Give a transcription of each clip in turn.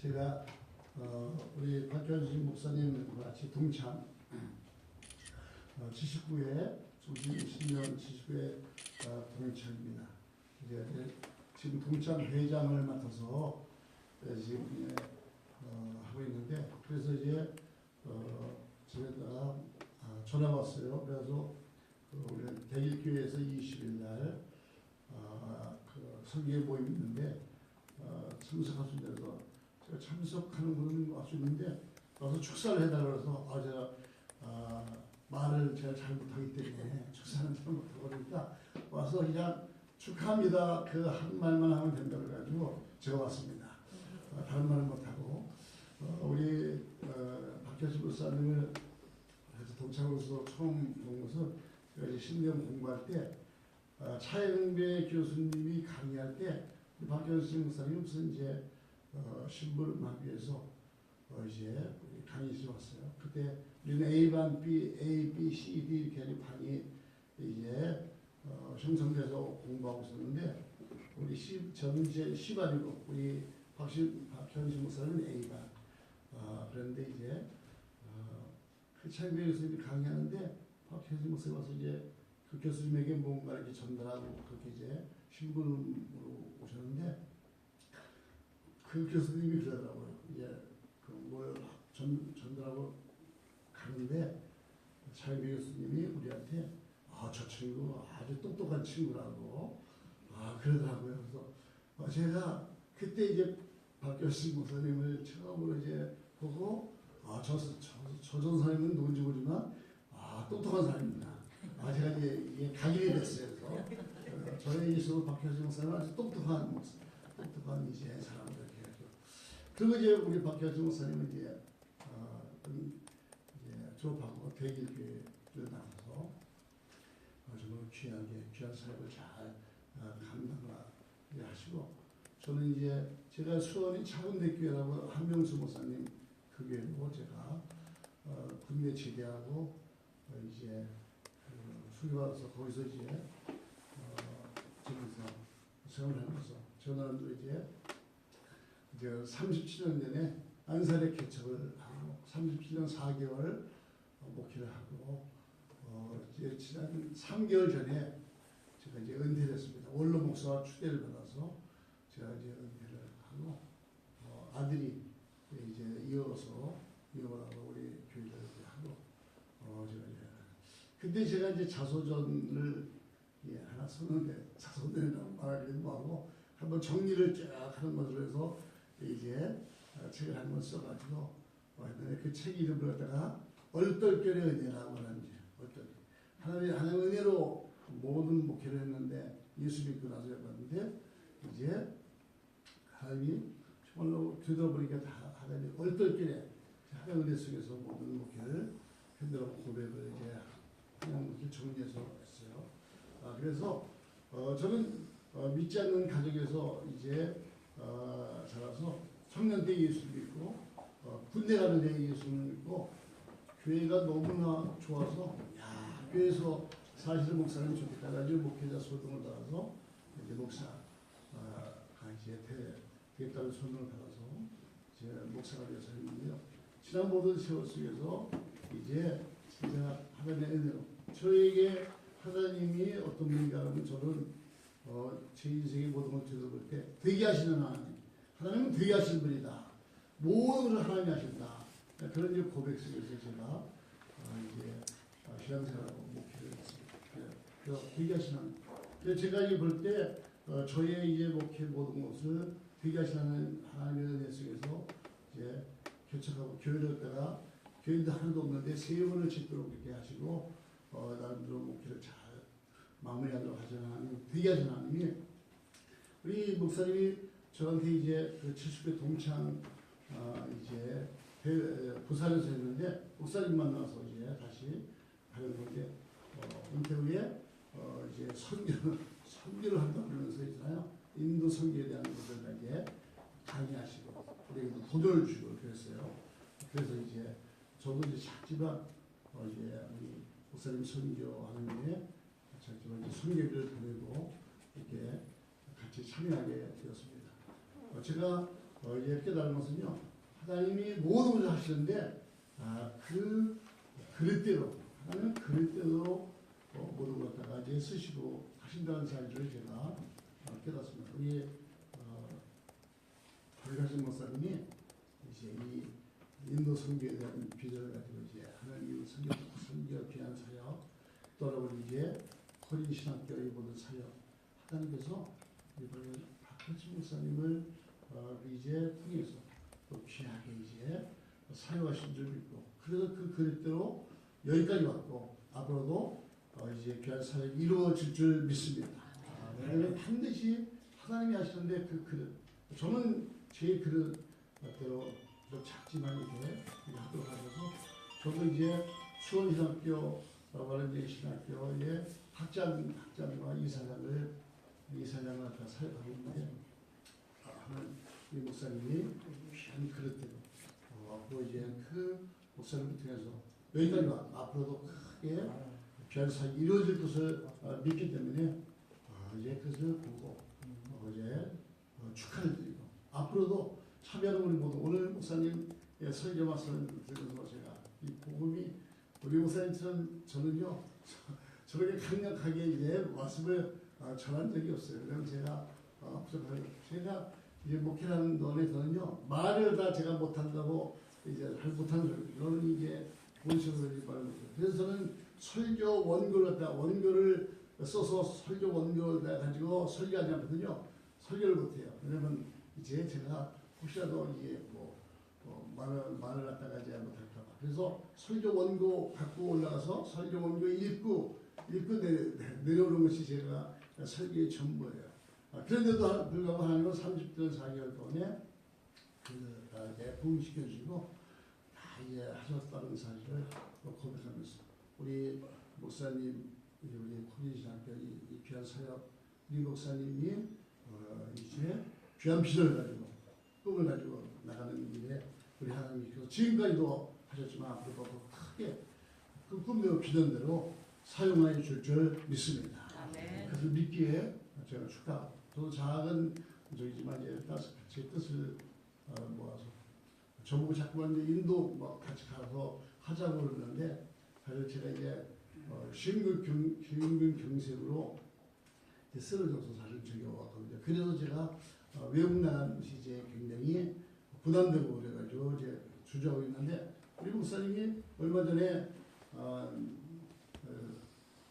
제가 어, 우리 박현식 목사님과 같이 동참 어, 79회 조직 신년 79회 어, 동참입니다. 이제 지금 동참 회장을 맡아서 어, 지금 예, 어, 하고 있는데 그래서 이제 어, 제가 아, 전화 왔어요. 그래서 그 우리 대일교회에서 20일 날 아, 그 설계 모임 있는데 어, 수 있어서 제가 참석하는 수 있는데 와서 축사를 해달라 그래서 아 제가 아, 말을 제가 잘 못하기 때문에 축사는 잘 못하고 그러니까 와서 그냥 축하합니다 그 한 말만 하면 된다고 해가지고 제가 왔습니다. 어, 다른 말은 못하고 어, 우리 어, 박효수 목사님을 그래서 동창으로서 처음 본 것은 제가 이제 신경 공부할 때 어, 차영배 교수님이 강의할 때 박효수 목사님 무슨 이제 어, 신부마비에서 어, 이제 우리 강의실 왔어요. 그때 우리는 A반, B, A, B, C, D 이렇게 하는 반이 이제 어, 형성돼서 공부하고 있었는데 우리 시, 저는 이제 C반이고 우리 박시, 박현식 목사님은 A반. 어, 그런데 이제 어, 그 차이배 교수님이 강의하는데 박현식 목사님 와서 이제 그 교수님에게 뭔가 이렇게 전달하고 그렇게 이제 신부로 오셨는데 그 교수님이 그러더라고요. 이제 그뭘 전달하고 가는데 차이배 교수님이 우리한테 아 저 친구 아주 똑똑한 친구라고 아 그러더라고요. 그래서 어, 제가 그때 이제 박교신 목사님을 처음으로 이제 보고 아저 저, 저 전사님은 누군지 모르지만 아 똑똑한 사람입니다. 아 제가 이제 이게 각인이 됐어요. 그래서 어, 저희 예수 박효신 목사님은 아주 똑똑한 똑똑한 이제 사람들 그리고 이제 우리 박효신 목사님은 이제 어, 음, 이제 졸업하고 대길교회를 나가서 어, 정말 귀하게 귀한 사역을 잘 어, 감당을 하시고 저는 이제 제가 수원이 차분대교회라고 한명수 목사님 그 교회로 제가 어, 군대 제대하고 어, 이제 그 수료받아서 거기서 이제 어, 저기서 생활하면서 저는 이제 이제 37년 전에 안산에 개척을 하고 37년 4개월 어, 목회를 하고 어, 이제 지난 3개월 전에 제가 이제 은퇴를 했습니다. 원로 목사와 추대를 받아서 제가 이제 은퇴를 하고 어, 아들이 이제 이어서 이어가고 우리 교회를 이제 하고 어, 제가 이제 근데 제가 이제 자소전을 예, 하나 썼는데 자소전이라고 말하기도 뭐하고 한번 정리를 쫙 하는 것으로 해서 이제 어, 책을 한 권 써가지고 어, 했는데 그 책 이름을 갖다가 얼떨결의 은혜라고 하는지 얼떨 하나님 하나님 은혜로 모든 목회를 했는데 예수 믿고 나서 해봤는데 이제 하나님이 정말로 되돌아보니까 다 하나님 얼떨결에 하나님 은혜 속에서 모든 목회를 흔들어 고백을 이제 그냥 이렇게 정리해서 했어요. 아, 그래서 어, 저는 어, 믿지 않는 가정에서 이제 어, 자라서 청년 때 예수를 믿고 어, 군대 가는 데 예수를 믿고 교회가 너무나 좋아서 야 교회에서 사실은 목사님 좋겠다 가지고 목회자 소등을 받아서 이제 목사가 이제 되겠다는 소명을 받아서 이제 목사가 되어서 했는데요. 지난 모든 세월 속에서 이제 진짜 하나님의 은혜로 저에게 하나님이 어떤 분인가 하면 저는 어, 제 인생의 모든 걸 뒤돌아볼 때 되게 하시는 하나님. 하나님은 되게 하시는 분이다. 모든 것을 하나님이 하신다. 그런 이제 고백 속에서 제가 어, 이제 어, 신앙생활하고 목회를 했습니다. 네. 그래서 되게 하시는 하나님. 제가 이제 볼때 어, 저의 이제 목회 모든 것을 되게 하시는 하나님의 은혜 속에서 이제 개척하고 교회를 했다가 교인도 하나도 없는데 세 번을 짓도록 이렇게 하시고 어, 나름대로 목회를 잘 마무리하도록 하시는 하나님 하시는 하나님이 우리 목사님이 저한테 이제 그 70회 동창 어, 이제 대- 부산에서 했는데 목사님 만나서 이제 다시 건데 어, 은퇴 후에 어, 이제 선교를 선교를 한다고 그러면서 있잖아요 인도 선교에 대한 것을 이제 강의하시고 우리에게 도전을 주고 그랬어요. 그래서 이제 저도 이제 작지만 어 이제 우리 목사님 선교하는 게 작지만 이제 선교를 보내고 이렇게 같이 참여하게 되었습니다. 어 제가 어, 이제 깨달은 것은요. 하나님이 모든 것을 하시는데 아, 그 그릇대로 하나님은 그릇대로 어, 모든 것 갖다가 이제 쓰시고 하신다는 사실을 제가 어, 깨닫습니다. 우리 어, 박가신 목사님이 이제 이 인도 선교에 대한 비전을 가지고 이제 하나님 선교 선교 귀한 사역 또는 이제 코린 신학교의 모든 사역 하나님께서 이번에 박가신 목사님을 어, 이제 통해서 또 귀하게 이제 사용하신 줄 믿고 그래서 그 그릇대로 여기까지 왔고 앞으로도 어, 이제 귀한 사역이 이루어질 줄 믿습니다. 아, 왜냐하면 반드시 하나님이 하시는데 그 그릇 저는 제 그릇대로 좀 작지만 이렇게 하도록 하셔서 저도 이제 수원신학교 와른제 신학교의 학장 학장과 이사장을 이사장을 갖다 사역하고 있는데 아, 하나님 이 목사님이 귀한 그릇 대로 어, 앞으로 이제 그 목사님을 통해서 여기까지 와 앞으로도 크게 사역이 이루어질 것을 어, 믿기 때문에 어, 이제 그것을 보고 어, 이제 어, 축하를 드리고 앞으로도 참여하는 우리 모두 오늘 목사님 의 설교 말씀을 들으면서 제가 이 복음이 우리 목사님처럼 저는요 저- 저렇게 강력하게 이제 말씀을 어, 전한 적이 없어요. 그럼 제가 어, 제가 이제 목회라는 논에서는요 말을 다 제가 못한다고 이제 잘 못하는 이거는 이제 본식으로 말하는 거죠. 그래서 저는 설교 원고를 갖다 원고를 써서 설교 원고를 가지고 설교하지 않거든요. 설교를 못해요. 왜냐면 이제 제가 혹시라도 이게 뭐, 뭐 말을 말을 갖다가 이제 못할까봐. 그래서 설교 원고 갖고 올라가서 설교 원고 읽고 읽고 내려, 내려오는 것이 제가 설교의 전부예요. 아, 그런데도 불구하고 하나님은 30년 4개월 동안에 그 부흥시켜 주시고 다 이제 하셨다는 사실을 또 고백하면서 우리 목사님 우리 코리신학교 이, 이 귀한 사역 우리 목사님이 어, 이제 귀한 비전을 가지고 꿈을 가지고 나가는 길에 우리 하나님께서 지금까지도 하셨지만 더 크게 그 꿈대로 비전대로 사용하여 줄 줄 믿습니다. 아멘. 그래서 믿기에 제가 축하. 저도 작은 저기지만 이제 따스- 제 뜻을 어, 모아서 저보고 자꾸만 이제 인도 뭐 같이 가서 하자고 그러는데 사실 제가 이제 어, 심근 심근 경색으로 이제 쓰러져서 사실 저기 왔거든요. 그래서 제가 어, 외국 나가는 것이 이제 굉장히 부담되고 그래가지고 이제 주저하고 있는데 우리 목사님이 얼마 전에 어, 어,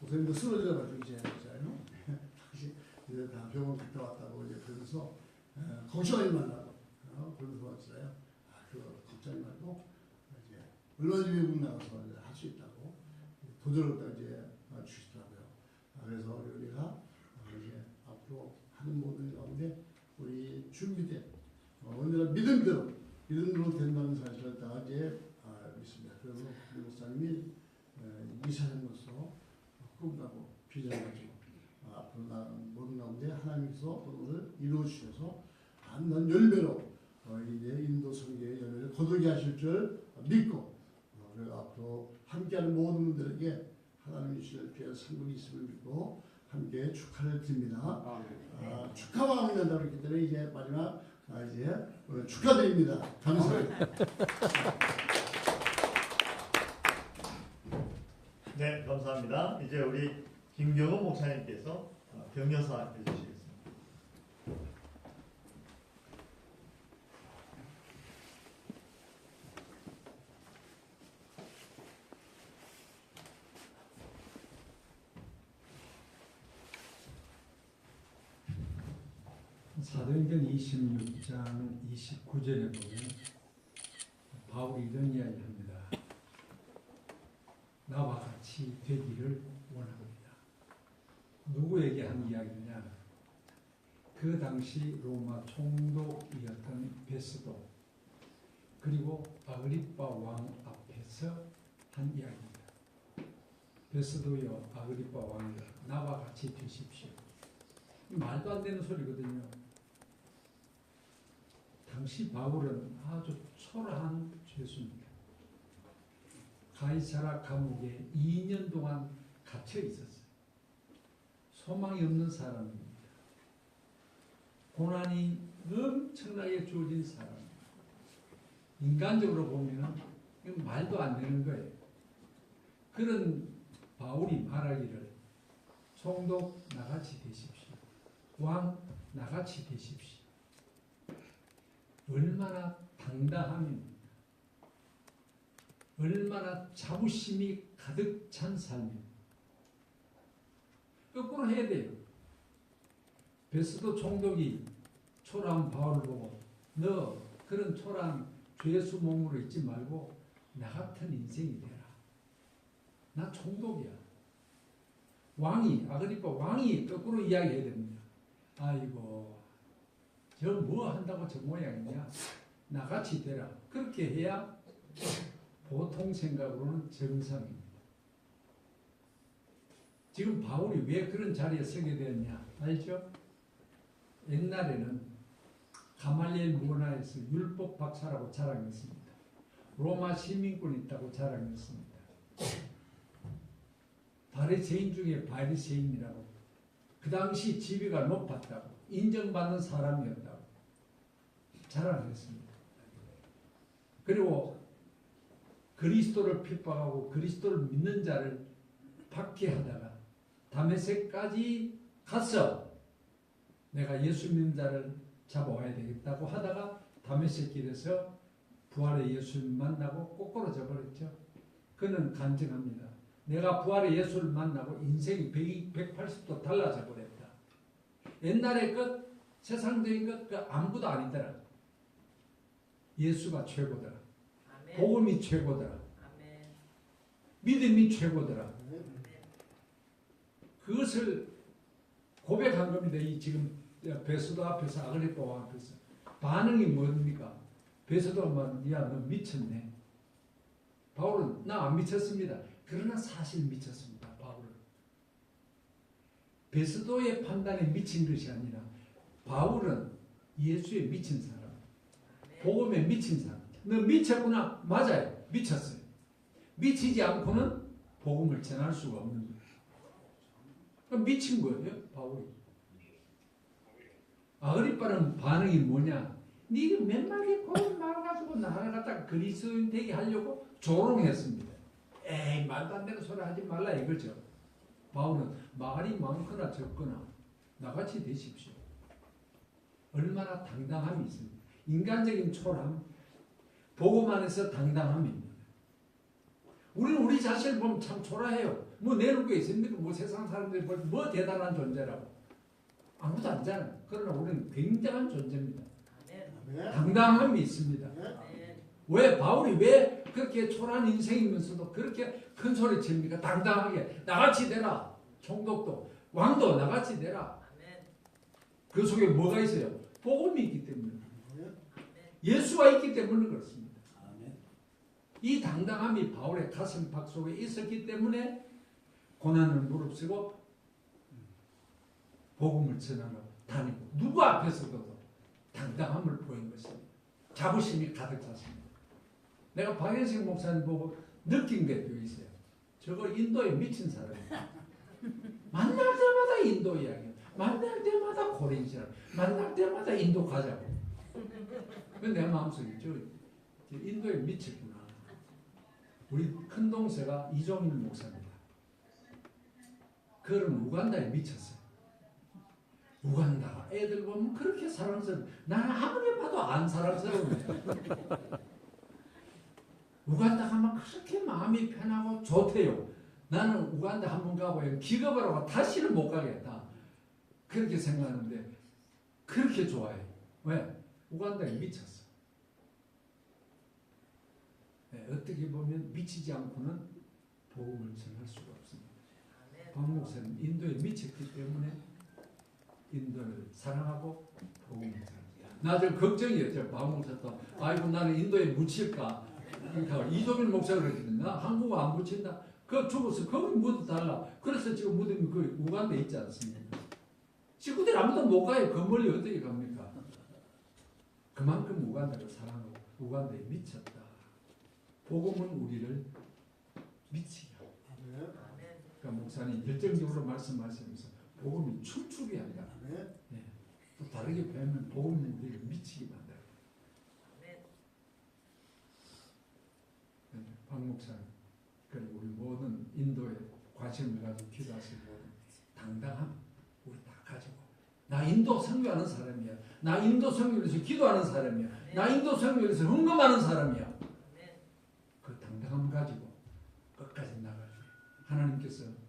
목사님도 쓰러져가지고 이제. 다시 이제 다 병원 갔다 왔다고 이제 그러면서 어, 걱정하지 말라고 어, 그러면서 왔어요. 아, 그거 걱정하지 말고 이제 얼마 전에 외국 나가서 할 수 있다고 도전을 다 이제 어, 주시더라고요. 아, 그래서 우리가 어, 이제 앞으로 하는 모든 가운데 우리 준비된 어, 언제나 믿음대로 믿음대로 된다는 사실을 다 이제 아, 믿습니다. 그래서 우리 목사님이 어, 이사장으로서 꿈가고 비전을 가지고 어, 앞으로 나 모든 가운데 하나님께서 오늘 이루어 주셔서 난 열매로 어, 이제 인도 성계의 열매를 거두게 하실 줄 믿고 어, 그리고 앞으로 함께하는 모든 분들에게 하나님이 주실 귀한 상급이 있음을 믿고 함께 축하를 드립니다. 아, 축하만 하면 된다고 했기 때문에 이제 마지막 아, 이제 축하드립니다. 감사합니다. 네, 감사합니다. 이제 우리 김경호 목사님께서 어, 격려사 해주시겠습니다. 사도행전 26장 29절에 보면 바울이 이런 이야기를 합니다. 나와 같이 되기를 원합니다. 누구에게 한 이야기냐? 그 당시 로마 총독이었던 베스도 그리고 아그리파 왕 앞에서 한 이야기입니다. 베스도여 아그리파 왕이여 나와 같이 되십시오. 말도 안 되는 소리거든요. 당시 바울은 아주 초라한 죄수입니다. 가이사라 감옥에 2년 동안 갇혀 있었어요. 소망이 없는 사람입니다. 고난이 엄청나게 주어진 사람. 인간적으로 보면 이건 말도 안 되는 거예요. 그런 바울이 말하기를 총독 나같이 되십시오. 왕 나같이 되십시오. 얼마나 당당함입니다. 얼마나 자부심이 가득 찬 삶입니다. 거꾸로 해야 돼요. 베스도 총독이 초라한 바울을 보고 너 그런 초라한 죄수 몸으로 있지 말고 나 같은 인생이 되라. 나 총독이야. 왕이 아그리파 왕이 거꾸로 이야기해야 됩니다. 아이고 저 뭐 한다고 저 모양이냐? 나같이 되라. 그렇게 해야 보통 생각으로는 정상입니다. 지금 바울이 왜 그런 자리에 서게 되었냐? 알죠? 옛날에는 가말리엘 문화에서 율법 박사라고 자랑했습니다. 로마 시민권 있다고 자랑했습니다. 바리새인 중에 바리새인이라고 그 당시 지위가 높았다고 인정받는 사람이었다고 자랑했습니다. 그리고 그리스도를 핍박하고 그리스도를 믿는 자를 박해하다가 다메섹까지 가서 내가 예수 믿는 자를 잡아와야 되겠다고 하다가 다메섹 길에서 부활의 예수를 만나고 꼬꾸라져 버렸죠. 그는 간증합니다. 내가 부활의 예수를 만나고 인생이 180도 달라져 버렸다. 옛날에 그 세상적인 것 그 아무것도 아니더라. 예수가 최고더라. 복음이 최고더라. 믿음이 최고더라. 네. 그것을 고백한 겁니다. 이 지금 베스도 앞에서 아그리파 왕 앞에서 반응이 뭡니까? 베스도가 말, 야너 미쳤네. 바울은 나 안 미쳤습니다. 그러나 사실 미쳤습니다. 바울은 베스도의 판단에 미친 것이 아니라 바울은 예수에 미친 사람. 복음에 미친 사람. 너 미쳤구나 맞아요. 미쳤어요. 미치지 않고는 복음을 전할 수가 없는 거예요. 미친 거예요, 바울이. 아그리빠는 반응이 뭐냐? 니가 몇 마리 고운 말가지고 나를 갖다가 그리스도인 되게 하려고 조롱했습니다. 에이 말도 안 되는 소리 하지 말라 이거죠. 바울은 말이 많거나 적거나 나같이 되십시오. 얼마나 당당함이 있습니다. 인간적인 초람, 복음 안에서 당당함입니다. 우리는 우리 자신을 보면 참 초라해요. 뭐 내놓을 게 있습니까? 뭐 세상 사람들이 볼뭐 대단한 존재라고. 아무도 안잖아요. 그러나 우리는 굉장한 존재입니다. 당당함이 있습니다. 네. 왜 바울이 왜 그렇게 초라한 인생이면서도 그렇게 큰 소리 칩니까? 당당하게 나같이 되라. 총독도 왕도 나같이 되라. 그 속에 뭐가 있어요? 복음이 있기 때문에. 예수가 있기 때문에 그렇습니다. 이 당당함이 바울의 가슴팍 속에 있었기 때문에 고난을 무릅쓰고 복음을 전하러 다니고 누구 앞에서도 당당함을 보인 것입니다. 자부심이 가득 찼습니다. 내가 박현식 목사님 보고 느낀 게또 있어요. 저거 인도에 미친 사람이야. 만날 때마다 인도 이야기, 만날 때마다 고린 신앙, 만날 때마다 인도 가자고. 그내 마음속에 저, 저 인도에 미쳤구나. 우리 큰 동생가 이종일 목사입니다. 그는 우간다에 미쳤어요. 우간다 애들 보면 그렇게 사랑스러워. 나는 아무리 봐도 안 사랑스러운데. 우간다 가면 그렇게 마음이 편하고 좋대요. 나는 우간다 한 번 가고 기겁을 하고 다시는 못 가겠다. 그렇게 생각하는데 그렇게 좋아해. 왜? 우간다에 미쳤어. 네, 어떻게 보면 미치지 않고는 복음을 전할 수가 없습니다. 아멘. 박 목사는 인도에 미쳤기 때문에 인도를 사랑하고 복음을 전합니다. 나좀 걱정이었죠. 박 목사도 아이고 나는 인도에 묻힐까. 그러니까 이종일 목사가 그랬거든요. 나 한국어 안 묻힌다. 그 죽어서 거기 묻어 달라. 그래서 지금 무덤이 그 우간다에 있지 않습니까? 식구들이 아무도 못 가요. 그 멀리 어떻게 갑니까? 그만큼 우간다를 사랑하고 우간다에 미쳤다. 복음은 우리를 미치게. 아멘. 그러니까 목사님 열정적으로 말씀하시면서 복음이 춤추게 한다. 아멘. 또 다르게 배우면 복음이 우리를 미치게 만들어. 아멘. 박 목사님 그리고 우리 모든 인도에 관심을 가지고 기도하시는 모든 당당함 우리 다 가지고 나 인도 선교하는 사람이야. 나 인도 선교를 위해서 기도하는 사람이야. 나 인도 선교를 위해서 헌금하는 사람이야. 아멘. 그